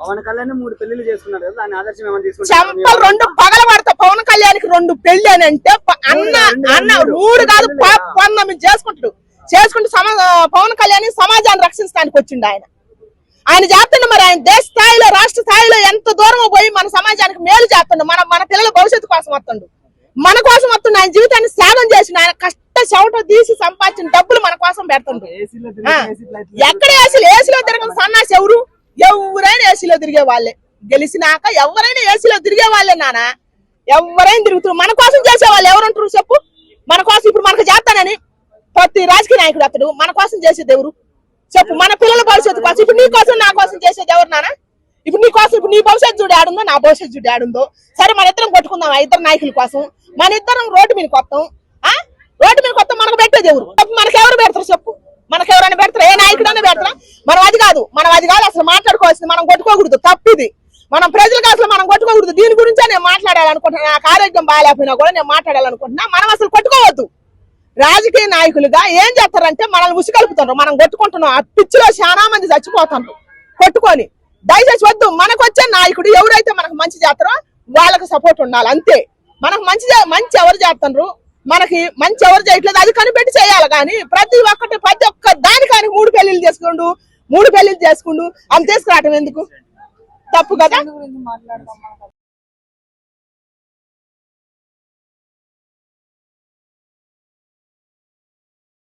పవన్ కళ్యాణ్ మూడు చేసుకున్నారు కదా దాని ఆదర్శం ఏమైనా తీసుకుంటారు చెంపలు రెండు పగల పడతా పవన్ కళ్యాణ్కి రెండు పెళ్ళి అని అంటే అన్న అన్న రెండు. మూడు కాదు పంతొమ్మిది చేసుకుంటాడు. చేసుకుంటూ పవన్ కళ్యాణ్ సమాజాన్ని రక్షించడానికి వచ్చిండు ఆయన. ఆయన చేస్తుండ మరి ఆయన దేశ స్థాయిలో రాష్ట్ర స్థాయిలో ఎంత దూరం పోయి మన సమాజానికి మేలు చేస్తుండు. మన మన పిల్లల భవిష్యత్తు కోసం వస్తుండు. మన కోసం వస్తుండు ఆయన జీవితాన్ని త్యాగం చేసిన ఆయన కష్ట చెవట తీసి సంపాదించిన డబ్బులు మన కోసం పెడుతుండు. ఏసీలో ఆ, తిరిగి ఏసీ ఫ్లైట్ ఎక్కడ ఏసీలో? ఏసీలో తిరగని సన్నాసి ఎవరు? ఎవరైనా ఏసీలో తిరిగే వాళ్ళే. గెలిచినాక ఎవరైనా ఏసీలో తిరిగే వాళ్ళే నానా. ఎవరైనా తిరుగుతారు. మన కోసం చేసే వాళ్ళు ఎవరుంటారు చెప్పు? మన కోసం ఇప్పుడు మనకు చేస్తానని ప్రతి రాజకీయ నాయకుడు అతడు. మన కోసం చేసేది ఎవరు? చెప్పు మన పిల్లల భవిష్యత్తు కోసం. ఇప్పుడు నీ కోసం నా కోసం చేసేది ఎవరు నానా? ఇప్పుడు నీ కోసం ఇప్పుడు నీ భవిష్యత్తు చూడు ఆడుందో నా భవిష్యత్తు చూడు ఆడుందో సరే మన ఇద్దరం కొట్టుకుందాం ఆ ఇద్దరు నాయకుల కోసం. మన ఇద్దరం రోడ్డు మీద కొత్తాం ఆ? రోడ్డు మీద కొత్త మనకు పెట్టేది ఎవరు? మనకెవరు ఎవరు పెడతారు చెప్పు? మనకెవరు ఎవరైనా పెడతారు ఏ నాయకుడైనా పెడతారా మనం అది కాదు మనం అది కాదు అసలు మాట్లాడుకోవాల్సింది మనం కొట్టుకోకూడదు. తప్పిది. మనం ప్రజలకు అసలు మనం కొట్టుకోకూడదు. దీని గురించే నేను మాట్లాడాలనుకుంటున్నా. నాకు ఆరోగ్యం బాగాలేకపోయినా కూడా నేను మాట్లాడాలనుకుంటున్నా. మనం అసలు కొట్టుకోవద్దు. రాజకీయ నాయకులుగా ఏం చేస్తారంటే మనల్ని ఉసిగలుపుతున్నారు మనం కొట్టుకుంటున్నాం. ఆ పిచ్చిలో చాలా మంది చచ్చిపోతున్నారు కొట్టుకొని. దయచేసి వద్దు. మనకు వచ్చే నాయకుడు ఎవరైతే మనకు మంచి చేస్తారో వాళ్ళకి సపోర్ట్ ఉండాలి. అంతే. మనకు మంచి మంచి ఎవరు చేస్తున్నారు మనకి మంచి ఎవరు చేయట్లేదు. అది కనిపెట్టి చేయాలి. కానీ ప్రతి ఒక్కటి ప్రతి ఒక్క దానికాని మూడు పెళ్ళిళ్ళు చేసుకుండు మూడు పెళ్ళిళ్ళు చేసుకుండు. అంత తీసుకురావటం ఎందుకు? తప్పు కదా?